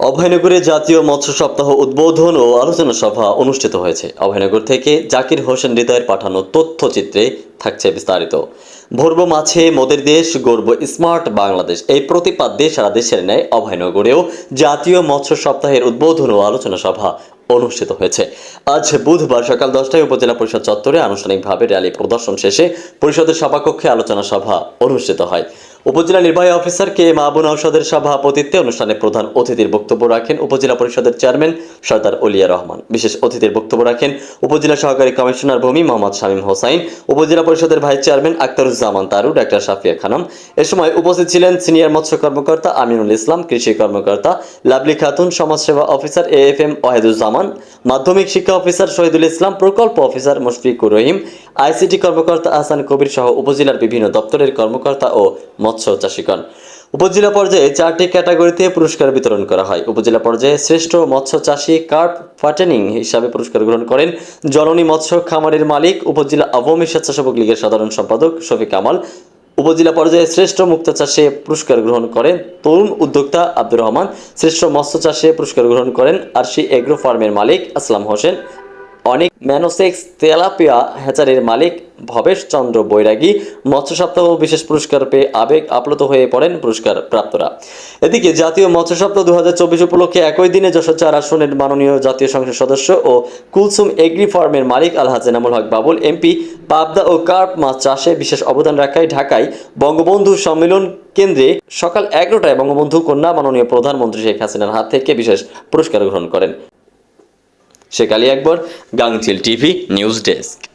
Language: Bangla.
অভয়নগরে জাতীয় মৎস্য সপ্তাহ উদ্বোধন ও আলোচনা সভা অনুষ্ঠিত হয়েছে। অভয়নগর থেকে জাকির হোসেন হৃদয়ের পাঠানো তথ্যচিত্রে থাকছে বিস্তারিত। ভরব মাছে মোদের দেশ গর্ব স্মার্ট বাংলাদেশ। এই প্রতিপাদ্যে সারা দেশের ন্যায় অভয়নগরেও জাতীয় মৎস্য সপ্তাহের উদ্বোধন ও আলোচনা সভা অনুষ্ঠিত হয়েছে। আজ বুধবার সকাল দশটায় উপজেলা পরিষদ চত্বরে আনুষ্ঠানিকভাবে র্যালি প্রদর্শন শেষে পরিষদের সভাকক্ষে আলোচনা সভা অনুষ্ঠিত হয়। উপজেলা নির্বাহী অফিসার কে মাহবুন ঔষধের সভাপতিত্বে অনুষ্ঠানে প্রধান অতিথির বক্তব্য রাখেন উপজেলা পরিষদের চেয়ারম্যান সর্দার অলিয়া রহমান। বিশেষ অতিথির বক্তব্য রাখেন উপজেলা সহকারী কমিশনার ভূমি মোহাম্মদ শামীম হোসাইন, উপজেলা পরিষদের vice chairman Aktaruzzaman Taru doctor Safia Khanam. এ সময় উপস্থিত ছিলেন সিনিয়র মৎস্য কর্মকর্তা আমিনুল ইসলাম, কৃষি কর্মকর্তা লাভলি খাতুন, সমাজসেবা officer A F M Waheduzzaman, মাধ্যমিক শিক্ষা অফিসার শহীদুল ইসলাম, প্রকল্প অফিসার মুশফিকুর রহিম, আইসিটি কর্মকর্তা আহসান কবির সহ উপজেলার বিভিন্ন দপ্তরের কর্মকর্তা ও মৎস্য চাষিগণ। উপজেলা পর্যায়ে চারটি ক্যাটাগরিতে পুরস্কার বিতরণ করা হয়। উপজেলা পর্যায়ে শ্রেষ্ঠ মৎস্য চাষী কার্প ফাটেনিং হিসাবে পুরস্কার গ্রহণ করেন জননী মৎস্য খামারের মালিক, উপজেলা আওয়ামী স্বেচ্ছাসেবক লীগের সাধারণ সম্পাদক শফিক কামাল উপজেলা পর্যায়ে শ্রেষ্ঠ মুক্তা চাষে পুরস্কার গ্রহণ করেন তরুণ উদ্যোক্তা আব্দুর রহমান। শ্রেষ্ঠ মৎস্য চাষে পুরস্কার গ্রহণ করেন আরশি এগ্রো ফার্মের মালিক আসলাম হোসেন। অনেক ম্যানোসেক্স তেলাপিয়া হ্যাচারের মালিক ভবেশ চন্দ্র বৈরাগী মৎস্য সপ্তাহ বিশেষ পুরস্কার পেয়ে আবেগ আপ্লুত হয়ে পড়েন পুরস্কার প্রাপ্তরা। এদিকে জাতীয় মৎস্য সপ্তাহ দু উপলক্ষে একই দিনে যশোর চার আসনের মাননীয় জাতীয় সংসদ সদস্য ও কুলসুম এগ্রি ফার্মের মালিক আলহাজ এনামুল হক বাবুল, এমপি পাবদা ও কার্প মাছ চাষে বিশেষ অবদান রাখায় ঢাকায় বঙ্গবন্ধু সম্মেলন কেন্দ্রে সকাল এগারোটায় বঙ্গবন্ধু কন্যা মাননীয় প্রধানমন্ত্রী শেখ হাসিনার হাত থেকে বিশেষ পুরস্কার গ্রহণ করেন। শেখ একবার গাংচিল টিভি নিউজ ডেস্ক।